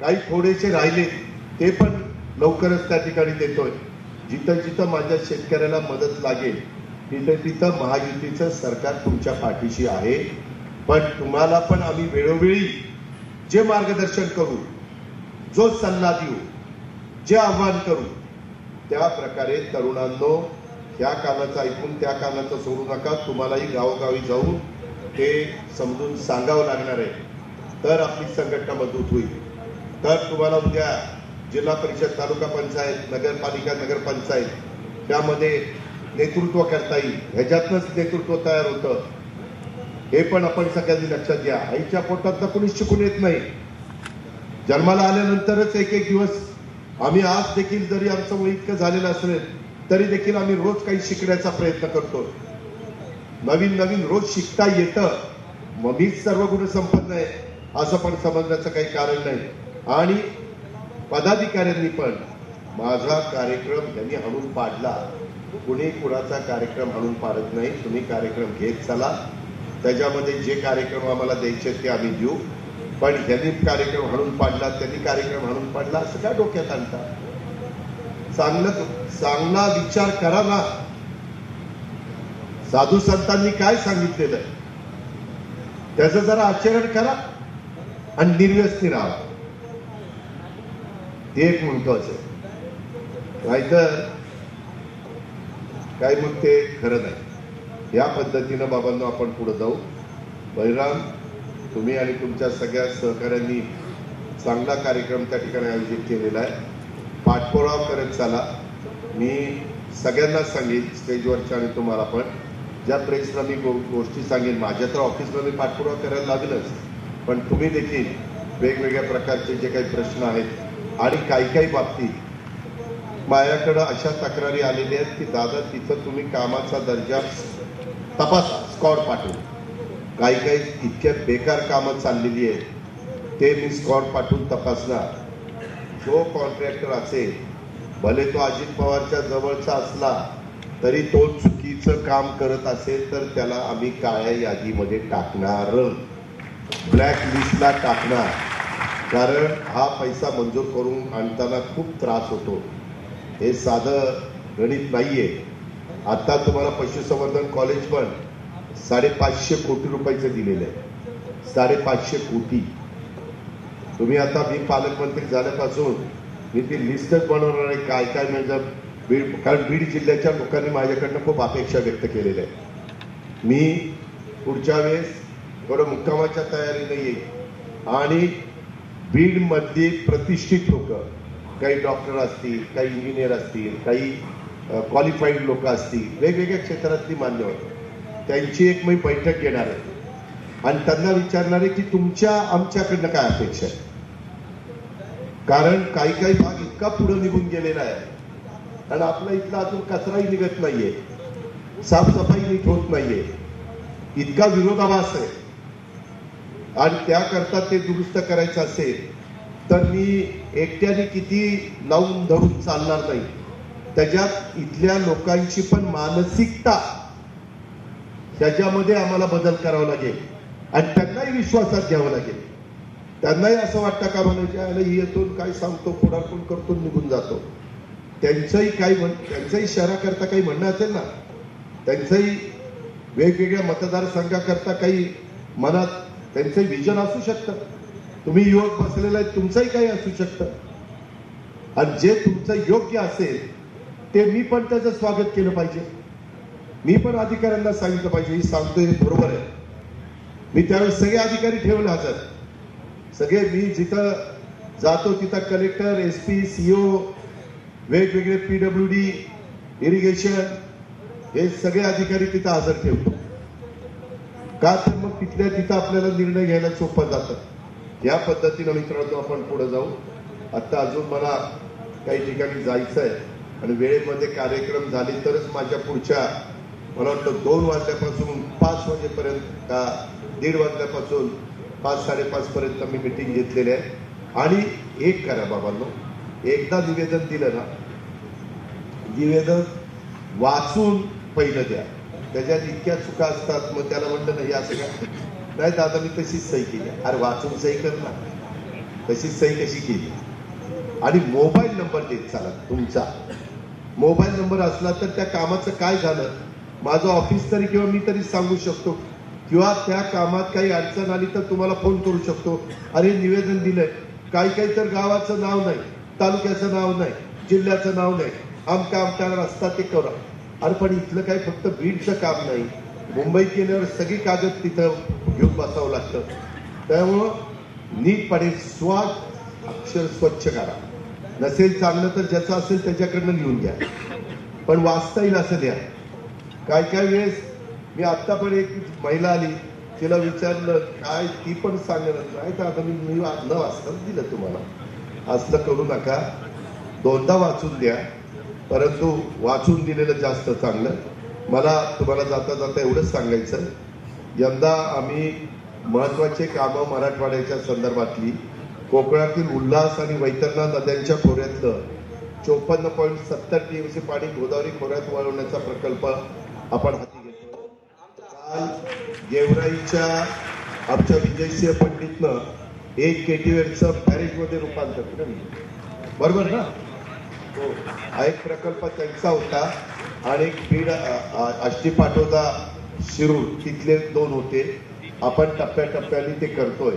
काही थोडेसे राहिले ते पण लवकरच त्या ठिकाणी देतोय. जिथं जिथं माझ्या शेतकऱ्याला मदत लागेल तिथं तिथं महायुतीचं सरकार तुमच्या पाठीशी आहे. पण तुम्हाला पण आम्ही वेळोवेळी जे मार्गदर्शन करू जो सल्ला देऊ जे आव्हान करू त्या प्रकारे तरुणांनो ह्या कानाचं ऐकून त्या कानाचं सोडू नका. तुम्हालाही गावोगावी जाऊन ते समजून सांगावं लागणार आहे. तर आपली संघटना मजबूत होईल. तर तुम्हाला उद्या जिल्हा परिषद तालुका पंचायत नगरपालिका नगरपंचायत त्यामध्ये नेतृत्व करता येईल. ह्याच्यातनंच नेतृत्व तयार होतं. हे पण आपण सगळ्यांनी लक्षात घ्या. आईच्या पोटात तर कोणी शिकून येत नाही. जन्माला आल्यानंतरच एक एक दिवस आम्ही आज देखील जरी आमचं वय इतकं झालेलं असेल तरी देखील आम्ही रोज काही शिकण्याचा प्रयत्न करतो. नवीन नवीन रोज शिकता येतं. मग मीच सर्व गुण संपन्न आहे असं पण समजण्याचं काही कारण नाही. आणि पदाधिकाऱ्यांनी पण माझा कार्यक्रम यांनी हाणून पाडला. कुणी कुणाचा कार्यक्रम हाणून पाडत नाही. तुम्ही कार्यक्रम घेत चला. त्याच्यामध्ये जे कार्यक्रम आम्हाला द्यायचे ते आम्ही देऊ. पण ज्यांनी कार्यक्रम हाणून पाडला त्यांनी कार्यक्रम हाणून पाडला असं काय डोक्यात आणता? चांगलं चांगला विचार करा ना. साधू संतांनी काय सांगितलेलं? आहे त्याचं जरा आचरण करा आणि निर्व्यस्ती राहा. हे एक महत्वाचं आहे नाहीतर काय मग ते खरं नाही. या पद्धतीनं बाबांना आपण पुढे जाऊ. बहिराम तुम्ही आणि तुमच्या सगळ्या सहकाऱ्यांनी चांगला कार्यक्रम त्या ठिकाणी आयोजित केलेला आहे. पाठपुरावा करत चाला. मी सगळ्यांना सांगेन स्टेजवरच्या आणि तुम्हाला पण. ज्या प्रेसला मी गो गोष्टी सांगेन माझ्या तर ऑफिसला मी पाठपुरावा करायला लागलंच. पण तुम्ही देखील वेगवेगळ्या प्रकारचे जे काही प्रश्न आहेत आणि काही काही बाबतीत माझ्याकडं अशा तक्रारी आलेल्या आहेत की दादा तिथं तुम्ही कामाचा दर्जा तपासा स्कॉड पाठवून. काही काही इतक्या बेकार कामं चाललेली आहेत ते मी स्कॉड पाठवून तपासणार. जो कॉन्ट्रॅक्टर असेल भले तो अजित पवारच्या जवळचा असला तरी तो चुकीचं काम करत असेल तर त्याला आम्ही काळ्या यादीमध्ये टाकणार. ब्लॅक लिस्टला टाकणार. कारण हा पैसा मंजूर करून आणताना खूप त्रास होतो. हे साधं गणित नाहीये. आता तुम्हाला पशुसंवर्धन कॉलेज पण साडेपाचशे कोटी रुपयाचं दिलेलं आहे. साडेपाचशे कोटी. तुम्ही आता मी पालकमंत्री झाल्यापासून मी ती लिस्टच बनवणार आहे. काय काय म्हणजे बीड कारण बीड जिल्ह्याच्या लोकांनी माझ्याकडनं खूप अपेक्षा व्यक्त केलेल्या आहेत. मी पुढच्या वेळेस थोडं मुक्कामाच्या तयारीने येईल आणि बीडमधली प्रतिष्ठित लोक काही डॉक्टर असतील काही इंजिनियर असतील काही क्वालिफाईड लोक असतील वेगवेगळ्या क्षेत्रातली मान्यवर त्यांची एक मी बैठक घेणार आहे. आणि त्यांना विचारणार आहे की तुमच्या आमच्याकडनं काय अपेक्षा आहे? कारण काही काही भाग इतका पुढे निघून गेलेला आहे. आणि आपला इथला अजून कचराही निघत नाहीये. साफसफाई नीट होत नाहीये. इतका विरोधाभास आहे. आणि त्याकरता ते दुरुस्त करायचं असेल तर मी एकट्याने किती लावून धरून चालणार नाही. त्याच्यात इथल्या लोकांची पण मानसिकता त्याच्यामध्ये आम्हाला बदल करावा लागेल. आणि त्यांनाही विश्वासात घ्यावं लागेल. त्यांनाही असं वाटतं का म्हणायच्या ही काय सांगतो पुढारपण करतो निघून जातो. त्यांचंही काही म्हण त्यांचंही शहराकरता काही म्हणणं असेल ना त्यांचंही वेगवेगळ्या मतदारसंघाकरता काही मनात त्यांचं विजन असू शकतं. तुम्ही युवक बसलेला आहे तुमचंही काही असू शकतं. आणि जे तुमचं योग्य असेल ते मी पण त्याचं स्वागत केलं पाहिजे. मी पण अधिकाऱ्यांना सांगितलं पाहिजे ही सांगतोय हे बरोबर आहे. मी त्यावेळेस सगळे अधिकारी ठेवले हजर. सगळे मी जिथं जातो तिथं कलेक्टर एस पी सीओ वेगवेगळे पीडब्ल्यू डी इरिगेशन हे सगळे अधिकारी तिथं हजर ठेवतो. का तर मग तिथल्या तिथं आपल्याला निर्णय घ्यायला सोपं जातं. या पद्धतीनं मित्रांनो आपण पुढे जाऊ. आता अजून मला काही ठिकाणी जायचं आहे आणि वेळेमध्ये कार्यक्रम झाले तरच माझ्या पुढच्या मला वाटतं दोन वाजल्यापासून पाच वाजेपर्यंत का दीड वाजल्यापासून पाच साडेपाच पर्यंत मी मिटिंग घेतलेली आहे. आणि एक करा बाबांनो एकदा निवेदन दिलं ना निवेदन वाचून पहिलं द्या. त्याच्यात इतक्या चुका असतात मग त्याला म्हणलं नाही असं काय? नाही दादा मी तशीच सही केली. अरे वाचून सही कर ना. तशी सही कशी केली? आणि मोबाईल नंबर देत चाला तुमचा. मोबाईल नंबर असला तर त्या कामाचं काय झालं? माझं ऑफिस तरी किंवा मी तरी सांगू शकतो. किंवा त्या कामात काही अडचण आली तर तुम्हाला फोन करू शकतो. अरे निवेदन दिलंय. काही काही तर गावाचं नाव नाही तालुक्याचं नाव नाही जिल्ह्याचं नाव नाही. आमका आमका रस्ता ते करा. अरे पण इथलं काय फक्त बीडचं काम नाही. मुंबईत गेल्यावर सगळी कागद तिथं घेऊन बसावं लागतं. त्यामुळं नीटपणे स्वाद अक्षर स्वच्छ करा. नसेल चांगलं तर ज्याचं असेल त्याच्याकडनं लिहून घ्या. पण वाचता येईल असं द्या. काय काय वेळेस मी आत्ता पण एक महिला आली तिला विचारलं काय ती पण सांगणार? नाही तर आता मी मी न वाचताच दिलं तुम्हाला. असलं करू नका. दोनदा वाचून द्या. परंतु वाचून दिलेलं जास्त चांगलं. मला तुम्हाला जाता जाता एवढंच सांगायचं यंदा आम्ही महत्त्वाचे कामं मराठवाड्याच्या संदर्भातली कोकणातील उल्हास आणि वैतरणा नद्यांच्या खोऱ्यातलं चोपन्न पॉईंट सत्तर टीएमसी पाणी गोदावरी खोऱ्यात वळवण्याचा प्रकल्प आपण हाती घेतो काल गेवराईच्या आमच्या विजयसिंह पंडितनं एक केटीवेरचं बॅरेजमध्ये रूपांतर केलं. बरोबर ना? हो. हा एक प्रकल्प त्यांचा होता आणि एक बीड आष्टी पाटोदा शिरूर तिथले दोन होते. आपण टप्प्याटप्प्याने ते करतोय.